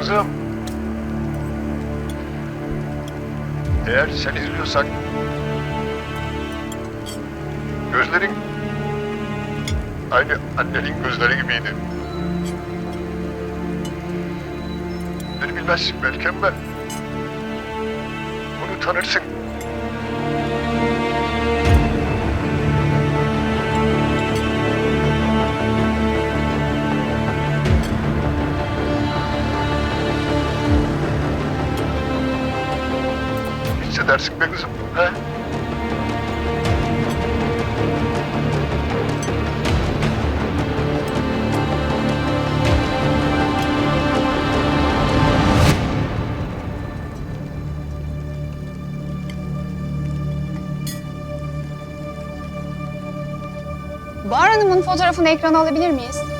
Kızım. Eğer sen izliyorsan gözlerin aynı annenin gözleri gibiydi. Beni bilmezsin belki ama onu tanırsın. Hissedersin be kızım. He? Bahar Hanım'ın fotoğrafını ekrana alabilir miyiz?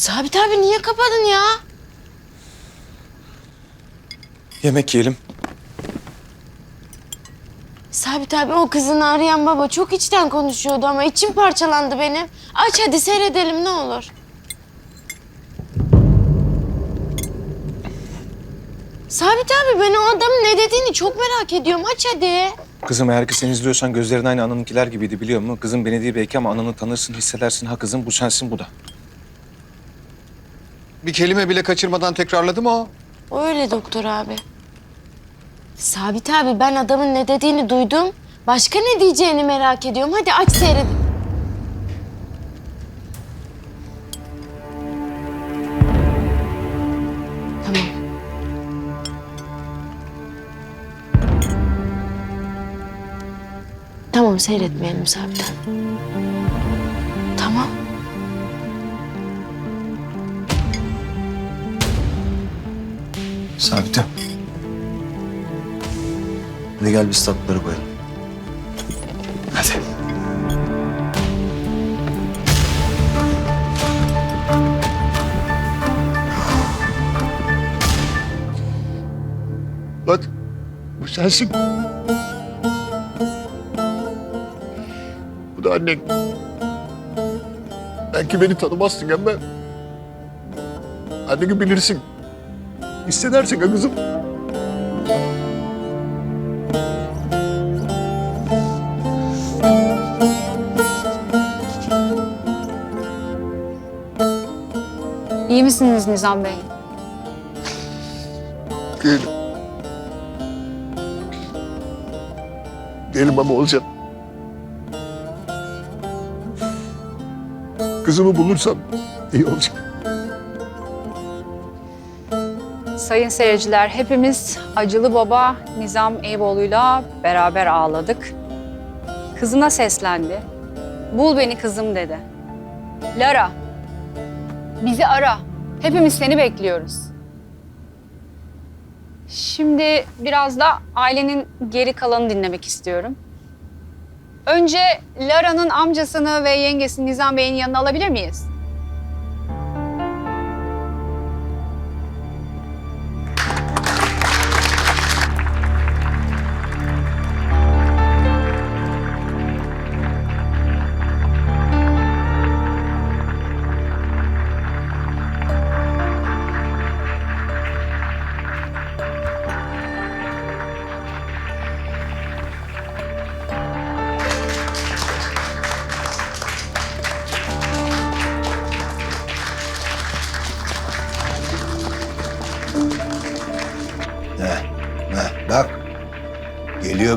Sabit abi niye kapadın ya? Yemek yiyelim. Sabit abi o kızını arayan baba çok içten konuşuyordu ama içim parçalandı benim. Aç hadi seyredelim ne olur. Sabit abi ben o adamın ne dediğini çok merak ediyorum. Aç hadi. Kızım eğer ki sen izliyorsan gözlerin aynı ananınkiler gibiydi biliyor musun? Kızım beni değil belki ama ananı tanırsın, hissedersin. Ha kızım bu sensin bu da. Bir kelime bile kaçırmadan tekrarladı mı o? Öyle doktor abi. Sabit abi ben adamın ne dediğini duydum. Başka ne diyeceğini merak ediyorum. Hadi aç seyredin. Tamam. Tamam seyretmeyelim Sabit abi. Sabit'im. Hadi gel biz tatlıları koyalım. Hadi. Bak bu sensin. Bu da annen. Belki beni tanımazsın ama anneni bilirsin. Hissedersin ha kızım. İyi misiniz Nizam Bey? Değilim. Değilim ama olacağım. Kızımı bulursam iyi olacak. Sayın seyirciler, hepimiz acılı baba Nizam Eyüboğlu'yla beraber ağladık. Kızına seslendi. Bul beni kızım dedi. Lara, bizi ara. Hepimiz seni bekliyoruz. Şimdi biraz da ailenin geri kalanını dinlemek istiyorum. Önce Lara'nın amcasını ve yengesini Nizam Bey'in yanına alabilir miyiz?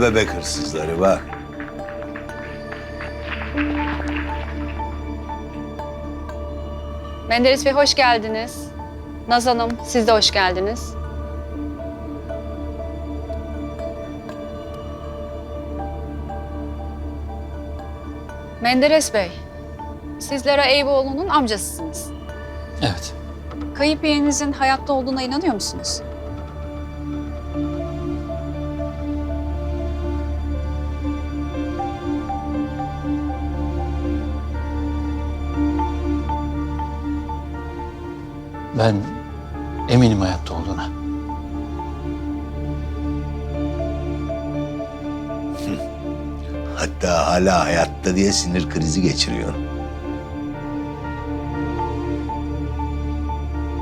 Bebek hırsızları bak. Menderes Bey hoş geldiniz. Naz Hanım siz de hoş geldiniz. Menderes Bey, siz Lara Eyüboğlu'nun amcasısınız. Evet. Kayıp yeğeninizin hayatta olduğuna inanıyor musunuz? Ben eminim hayatta olduğuna. Hatta hala hayatta diye sinir krizi geçiriyor.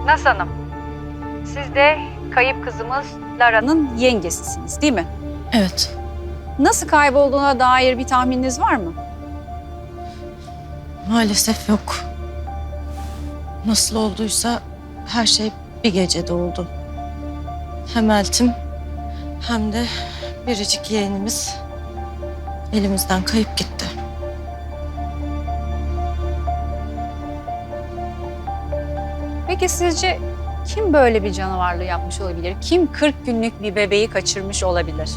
Naz Hanım, siz de kayıp kızımız Lara'nın yengesisiniz değil mi? Evet. Nasıl kaybolduğuna dair bir tahmininiz var mı? Maalesef yok. Nasıl olduysa her şey bir gecede oldu. Hem Eltim hem de biricik yeğenimiz elimizden kayıp gitti. Peki sizce kim böyle bir canavarlığı yapmış olabilir? Kim 40 günlük bir bebeği kaçırmış olabilir?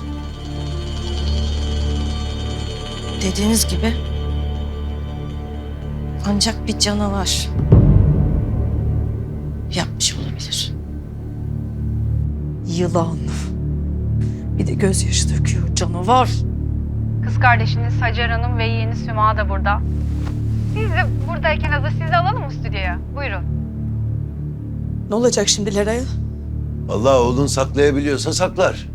Dediğiniz gibi ancak bir canavar Yılan. Bir de gözyaşı döküyor canavar. Kız kardeşiniz Hacer Hanım ve yeğeni Süma da burada. Siz de buradayken hazır sizi alalım mı stüdyoya? Buyurun. Ne olacak şimdi Lera'ya? Vallahi oğlun saklayabiliyorsa saklar.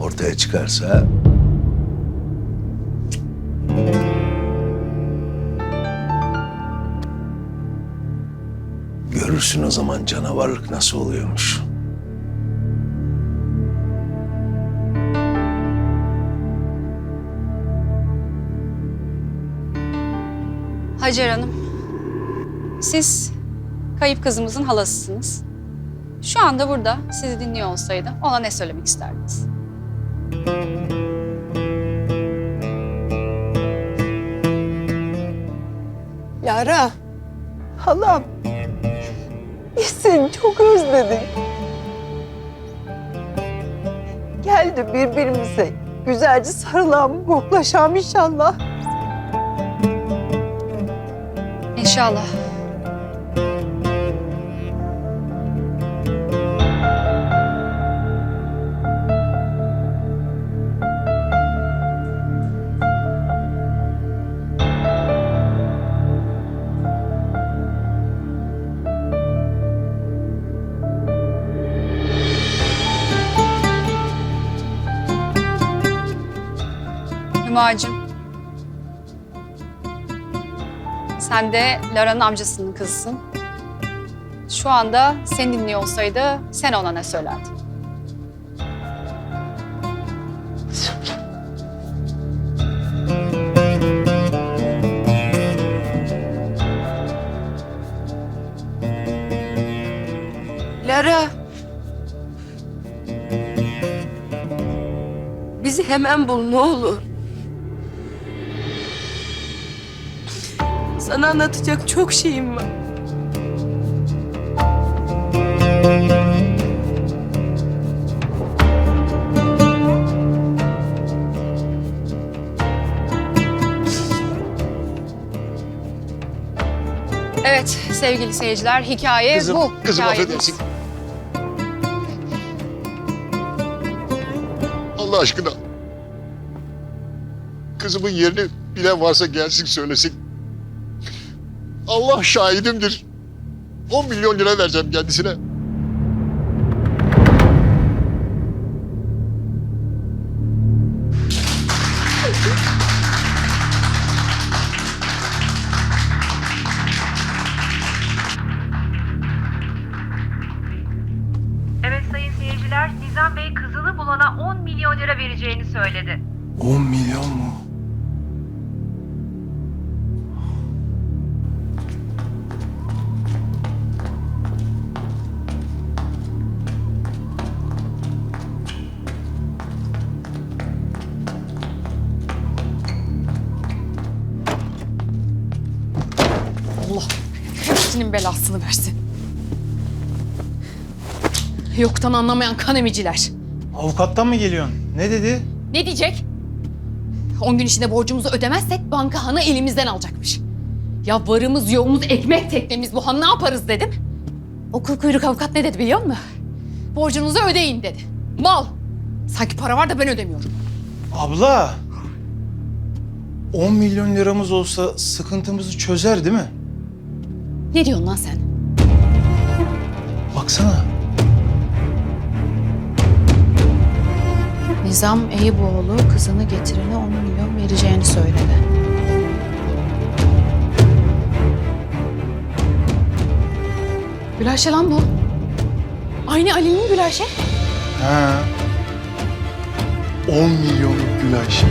Ortaya çıkarsa... Görürsün o zaman canavarlık nasıl oluyormuş. Hacer Hanım, siz kayıp kızımızın halasısınız. Şu anda burada sizi dinliyor olsaydı ona ne söylemek isterdiniz? Lara. Halam. Biz çok özledik. Gel de birbirimize güzelce sarılalım, koklaşalım inşallah. İnşallah. Hümacığım. Sen de Lara'nın amcasının kızısın. Şu anda seni dinliyor olsaydı sen ona ne söylerdin? Lara. Bizi hemen bul ne olur. Sana anlatacak çok şeyim var. Evet sevgili seyirciler hikaye Kızım, bu. kızım affedersin. Allah aşkına. Kızımın yerini bilen varsa gelsin söylesin. Allah şahidimdir. 10 milyon lira vereceğim kendisine. Evet sayın seyirciler, Nizam Bey kızını bulana 10 milyon lira vereceğini söyledi. 10 milyon mu? Allah hepsinin belasını versin. Yoktan anlamayan kan emiciler. Avukattan mı geliyorsun? Ne dedi? Ne diyecek? 10 gün içinde borcumuzu ödemezsek banka hanı elimizden alacakmış. Ya varımız yoğumuz ekmek teknemiz bu han ne yaparız dedim. Okul kuyruk avukat ne dedi biliyor musun? Borcunuzu ödeyin dedi. Mal. Sanki para var da ben ödemiyorum. Abla. 10 milyon liramız olsa sıkıntımızı çözer değil mi? Ne diyorsun lan sen? Baksana. Nizam Eyüboğlu kızını getirene 10 milyon vereceğini söyledi. Gülayşe lan bu. Aynı Ali'nin Gülayşe. Ha. 10 milyonluk Gülayşe.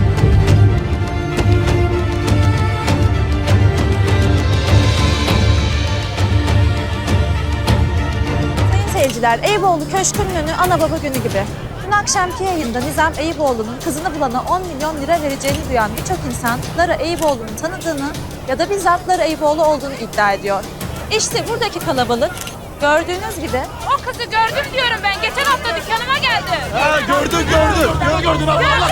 Seyirciler, Eyüboğlu Köşkü'nün önü ana baba günü gibi. Dün akşamki yayında Nizam Eyüboğlu'nun kızını bulana 10 milyon lira vereceğini duyan birçok insan Lara Eyüboğlu'nu tanıdığını ya da bizzat Lara Eyüboğlu olduğunu iddia ediyor. İşte buradaki kalabalık gördüğünüz gibi O kızı gördüm diyorum ben. Geçen hafta dükkanıma geldi. Ha gördün gördün. Gördün gördün abi. Allah,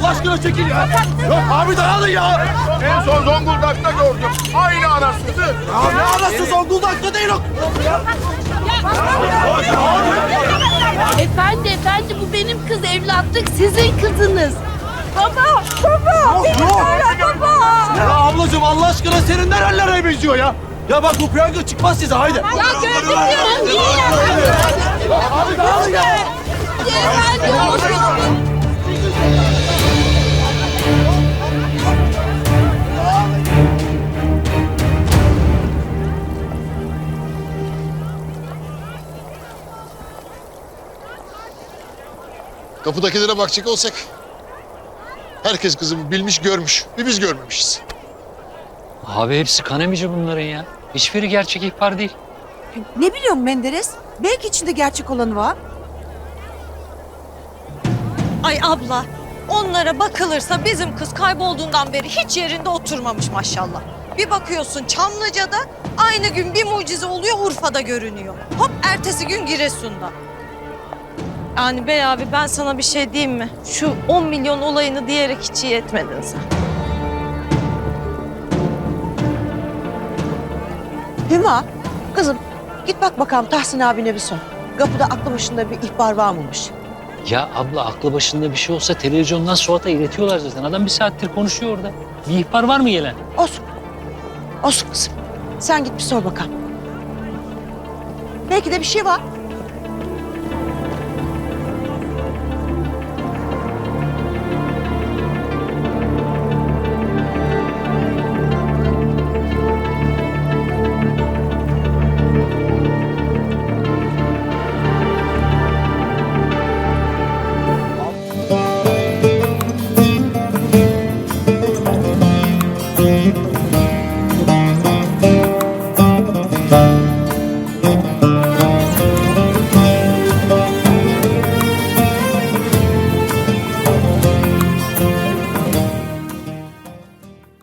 Allah aşkına çekil ya. Yok abi dağılın ya. En son Zonguldak'ta gördüm. Aynı anasını. Ya ne anası Zonguldak'ta değil o. Efendi efendi bu benim kız evlatlık sizin kızınız. Baba baba benim baba. Ya ablacığım Allah aşkına senin nerelere benziyor ya? Ya bak bu piyango çıkmaz size haydi. Ya gördüm diyorum niye Abi dağılın ya. Kapıdakilere bakacak olsak herkes kızımı bilmiş görmüş. Bir biz görmemişiz. Abi hepsi kanemici bunların ya. Hiçbiri gerçek ihbar değil. Ne biliyorum Menderes? Belki içinde gerçek olanı var. Ay abla, onlara bakılırsa bizim kız kaybolduğundan beri hiç yerinde oturmamış maşallah. Bir bakıyorsun Çamlıca'da, aynı gün bir mucize oluyor Urfa'da görünüyor. Hop ertesi gün Giresun'da. Yani bey abi ben sana bir şey diyeyim mi? Şu 10 milyon olayını diyerek hiç iyi etmedin sen. Hüma, kızım git bak bakalım Tahsin abine bir sor. Kapıda aklı başında bir ihbar var mıymış? Ya abla aklı başında bir şey olsa televizyondan Suat'a iletiyorlar zaten. Adam bir saattir konuşuyor orada. Bir ihbar var mı gelen? Olsun. Olsun kızım. Sen git bir sor bakalım. Belki de bir şey var.